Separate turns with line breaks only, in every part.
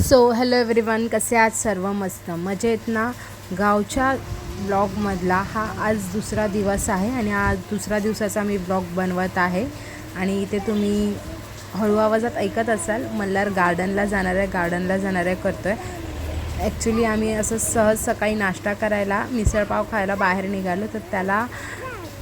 So hello everyone कसे आज सर्व मस्त? मजेत ना? गावच्या ब्लॉगमधला हा आज दुसरा दिवस आहे आणि आज दुसरा दिवसाचा मी ब्लॉग बनवत आहे. आणि इथे तुम्ही हळू आवाजात ऐकत असाल मल्हार गार्डनला जाणार आहे गार्डनला जाणार आहे करतो आहे ॲक्च्युली आम्ही असं सहज सकाळी नाश्ता करायला मिसळपाव खायला बाहेर निघालो तर त्याला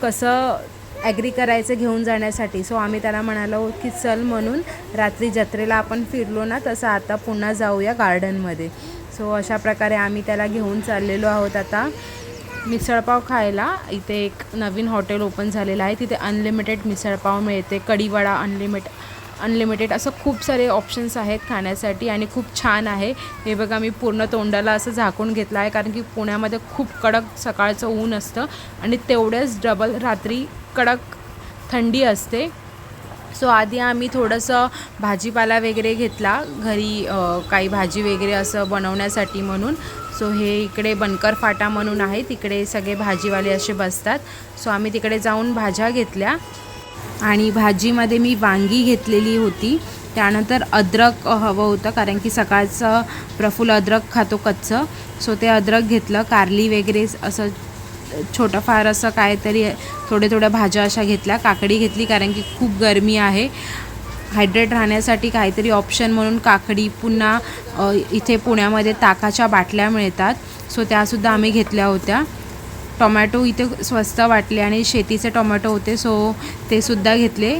कसं ॲग्री करायचं घेऊन जाण्यासाठी. सो आम्ही त्याला म्हणालो की चल म्हणून रात्री जत्रेला आपण फिरलो ना तसं आता पुन्हा जाऊया गार्डनमध्ये सो अशा प्रकारे आम्ही त्याला घेऊन चाललेलो आहोत आता. मिसळपाव खायला. इथे एक नवीन हॉटेल ओपन झालेलं आहे. तिथे अनलिमिटेड मिसळपाव मिळते. कढीवडा अनलिमिट अनलिमिटेड असं खूप सारे ऑप्शन्स आहेत खाण्यासाठी आणि खूप छान आहे. हे बघा मी पूर्ण तोंडाला असं झाकून घेतलं आहे कारण की पुण्यामध्ये खूप कडक सकाळचं ऊन असतं आणि तेवढेच डबल रात्री कडक थंडी असते. सो आधी आम्ही थोडंसं भाजीपाला वगैरे घेतला. घरी काही भाजी वगैरे असं बनवण्यासाठी म्हणून. सो हे इकडे बनकर फाटा म्हणून आहे तिकडे सगळे भाजीवाले असे बसतात. सो आम्ही तिकडे जाऊन भाज्या घेतल्या. आणि भाजीमध्ये मी वांगी घेतलेली होती. त्यानंतर अद्रक हवं होतं. कारण की सकाळचं प्रफुल्ल अद्रक खातो कच्चं. सो ते अद्रक घेतलं. कारली वगैरे असं छोटंफार असं काहीतरी थोड्या थोड्या भाज्या अशा घेतल्या काकडी घेतली कारण की खूप गरमी आहे. हायड्रेट राहण्यासाठी काहीतरी ऑप्शन म्हणून काकडी पुन्हा इथे पुण्यामध्ये ताकाच्या बाटल्या मिळतात. सो त्यासुद्धा आम्ही घेतल्या होत्या. टोमॅटो इथे स्वस्त वाटले आणि शेतीचे टोमॅटो होते सो ते सुद्धा घेतले.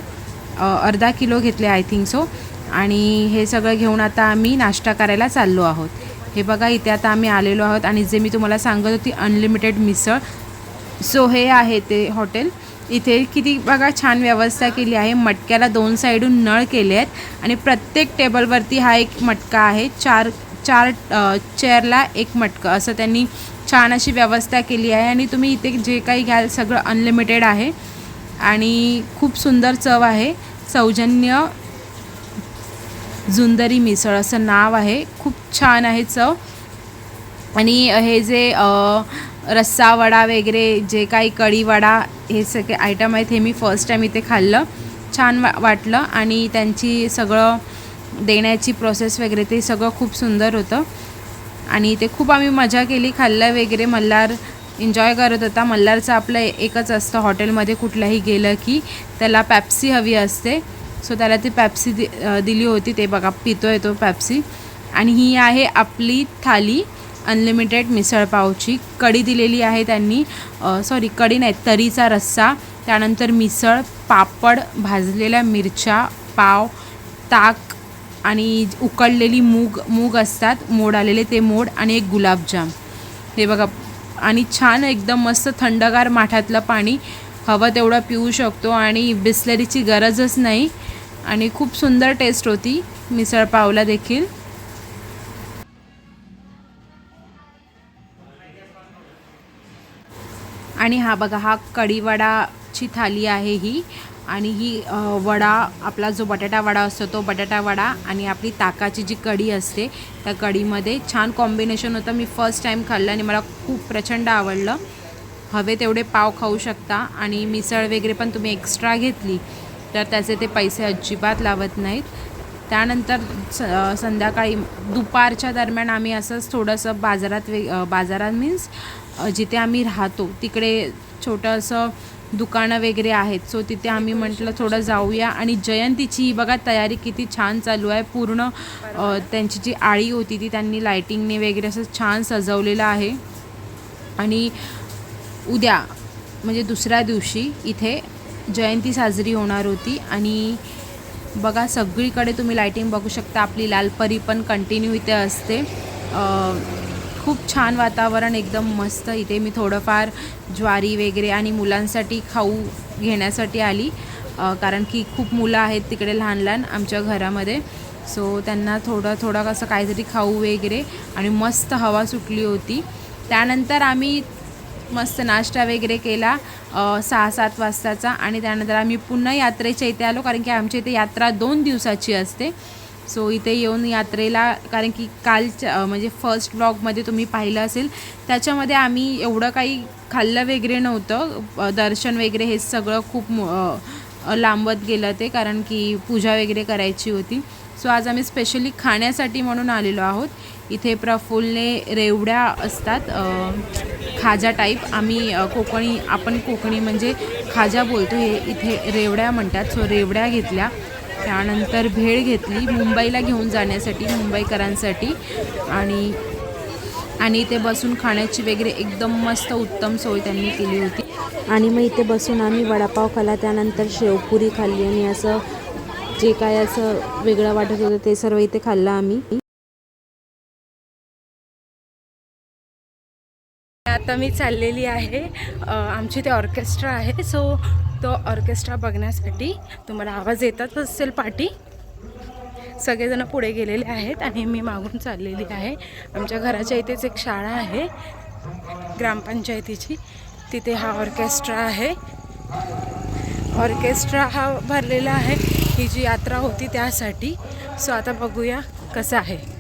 अर्धा किलो घेतले आय थिंक सो आणि हे सगळं घेऊन आता आम्ही नाश्ता करायला चाललो आहोत. हे बघा इथे आता आम्ही आलेलो आहोत आणि जे मी तुम्हाला सांगत होती अनलिमिटेड मिसळ. सो हे आहे ते हॉटेल इथे किती बघा छान व्यवस्था केली आहे. मटक्याला दोन साईडून नळ केले आहेत आणि प्रत्येक टेबलवरती हा एक मटका आहे. चार चार चेअरला एक मटकं. असं त्यांनी छान अशी व्यवस्था केली आहे आणि तुम्ही इथे जे काही घ्याल सगळं अनलिमिटेड आहे. आणि खूप सुंदर चव आहे. सौजन्य जुंदरी मिसळ. असं नाव आहे. खूप छान आहे चव. आणि हे जे रस्सा वडा वगैरे जे काही कढी वडा हे सगळे आयटम आहेत हे मी फर्स्ट टाईम इथे खाल्लं. छान वा वाटलं. आणि त्यांची सगळं देण्याची प्रोसेस वगैरे ते सगळं खूप सुंदर होतं. आणि इथे खूप आम्ही मजा केली. खाल्लं वगैरे. मल्हार एन्जॉय करत होता. मल्हारचं आपलं एकच असतं. हॉटेलमध्ये कुठल्याही गेलं की त्याला पॅप्सी हवी असते. सो त्याला ती पॅप्सी दि दिली होती. ते बघा पितोय तो पॅप्सी आणि ही आहे आपली थाली अनलिमिटेड मिसळपावची कढी दिलेली आहे त्यांनी. सॉरी कढी नाही तरीचा रस्सा. त्यानंतर मिसळ पापड भाजलेल्या मिरच्या पाव ताक आणि उकडलेली मूग मूग असतात. मोड आलेले ते मोड आणि एक गुलाबजाम. हे बघा आणि छान एकदम मस्त थंडगार माठातलं पाणी. हवं तेवढं पिऊ शकतो आणि बिस्लरीची गरजच नाही. आणि खूप सुंदर टेस्ट होती. मिसळपावला देखील. आणि हा बघा हा कढीवडाची थाली आहे ही. आणि ही वडा आपला जो बटाटा वडा असतो तो बटाटा वडा आणि आपली ताकाची जी कढी असते त्या कढीमध्ये छान कॉम्बिनेशन होतं. मी फर्स्ट टाईम खाल्लं आणि मला खूप प्रचंड आवडलं. हवे तेवढे पाव खाऊ शकता आणि मिसळ वगैरे पण तुम्ही एक्स्ट्रा घेतली. तर त्याचे ते पैसे अजिबात लावत नाहीत. त्यानंतर स संध्याकाळी दुपारच्या दरम्यान आम्ही असंच थोडंसं बाजारात वे बाजारात मीन्स जिथे आम्ही राहतो तिकडे छोटंसं दुकानं वगैरे आहेत. सो तिथे आम्ही म्हटलं थोडं जाऊया. आणि जयंतीची ही बघा तयारी किती छान चालू आहे. पूर्ण त्यांची जी आळी होती ती त्यांनी लायटिंगने वगैरे असं छान सजवलेलं आहे. आणि उद्या म्हणजे दुसऱ्या दिवशी इथे जयंती साजरी होणार होती आणि बघा सगळीकडे तुम्ही लायटिंग बघू शकता. आपली लालपरी पण कंटिन्यू इथे असते. खूप छान वातावरण एकदम मस्त. इथे मी थोडंफार ज्वारी वगैरे आणि मुलांसाठी खाऊ घेण्यासाठी आली. कारण की खूप मुलं आहेत तिकडे लहान लहान आमच्या घरामध्ये. सो त्यांना थोडं थोडं कसं काहीतरी खाऊ वगैरे. आणि मस्त हवा सुटली होती. त्यानंतर आम्ही मस्त नाश्ता वगैरे केला सहा सात वाजताचा. आणि त्यानंतर आम्ही पुन्हा यात्रेच्या इथे आलो कारण की आमच्या इथे यात्रा दोन दिवसाची असते. सो इथे येऊन यात्रेला कारण की कालच्या म्हणजे फर्स्ट ब्लॉगमध्ये तुम्ही पाहिलं असेल त्याच्यामध्ये आम्ही एवढं काही खाल्लं वगैरे नव्हतं. दर्शन वगैरे हे सगळं खूप लांबत गेलं ते कारण की पूजा वगैरे करायची होती. सो आज आम्ही स्पेशली खाण्यासाठी म्हणून आलेलो आहोत. इथे प्रफुल्लने रेवड्या असतात खाजा टाईप आम्ही कोकणी आपण कोकणी म्हणजे खाजा बोलतो हे इथे रेवड्या म्हणतात. सो रेवड्या घेतल्या त्यानंतर भेळ घेतली मुंबईला घेऊन जाण्यासाठी मुंबईकरांसाठी. आणि आणि इथे बसून खाण्याची वगैरे एकदम मस्त उत्तम सोय त्यांनी केली होती. आणि मग इथे बसून आम्ही वडापाव खाल्ला त्यानंतर शेवपुरी खाल्ली आणि असं जे काय असं वेगळं वाटत होतं ते सर्व इथे खाल्लं आम्ही. आता मी चाललेली आहे आमची ते ऑर्केस्ट्रा आहे सो तो ऑर्केस्ट्रा बघण्यासाठी तुम्हाला आवाज येतात असेल पाठी. सगळेजण पुढे गेलेले आहेत आणि मी मागून चाललेली आहे. आमच्या घराच्या इथेच एक शाळा आहे ग्रामपंचायतीची. तिथे हा ऑर्केस्ट्रा आहे. ऑर्केस्ट्रा हा भरलेला आहे. ही जी यात्रा होती त्यासाठी. सो आता बघूया कसं आहे.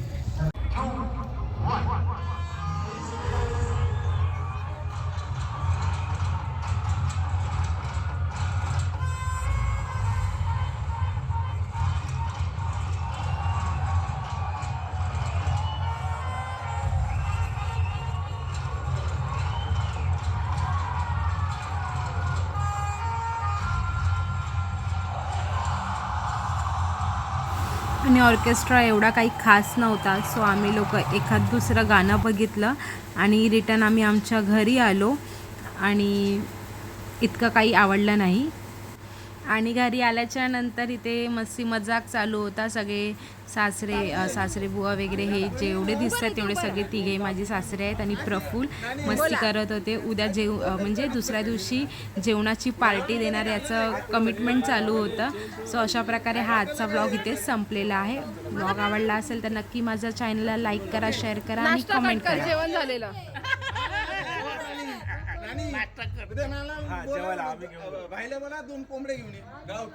आणि ऑर्केस्ट्रा एवढा काही खास नव्हता. सो आम्ही लोक एखाद दुसरं गाणं बघितलं आणि रिटर्न आम्ही आमच्या घरी आलो. आणि इतकं काही आवडलं नाही. आणि घरी आल्याच्यानंतर इथे मस्ती मजाक चालू होता सगळे सासरे सासरे बुवा वगैरे हे जेवढे दिसतात तेवढे सगळे तिघे माझे सासरे आहेत आणि प्रफुल मस्ती करत होते. उद्या जेव म्हणजे दुसऱ्या दिवशी जेवणाची पार्टी देणार याचं कमिटमेंट चालू होतं. सो अशा प्रकारे हा आजचा ब्लॉग इथेच संपलेला आहे. ब्लॉग आवडला असेल तर नक्की माझ्या चॅनलला लाईक करा शेअर करा आणि कमेंट करा.
जेवण झालेलं.
हा जेवायला आम्ही घेऊन
भाईला म्हणा दोन कोंबडे घेऊन ये. गाव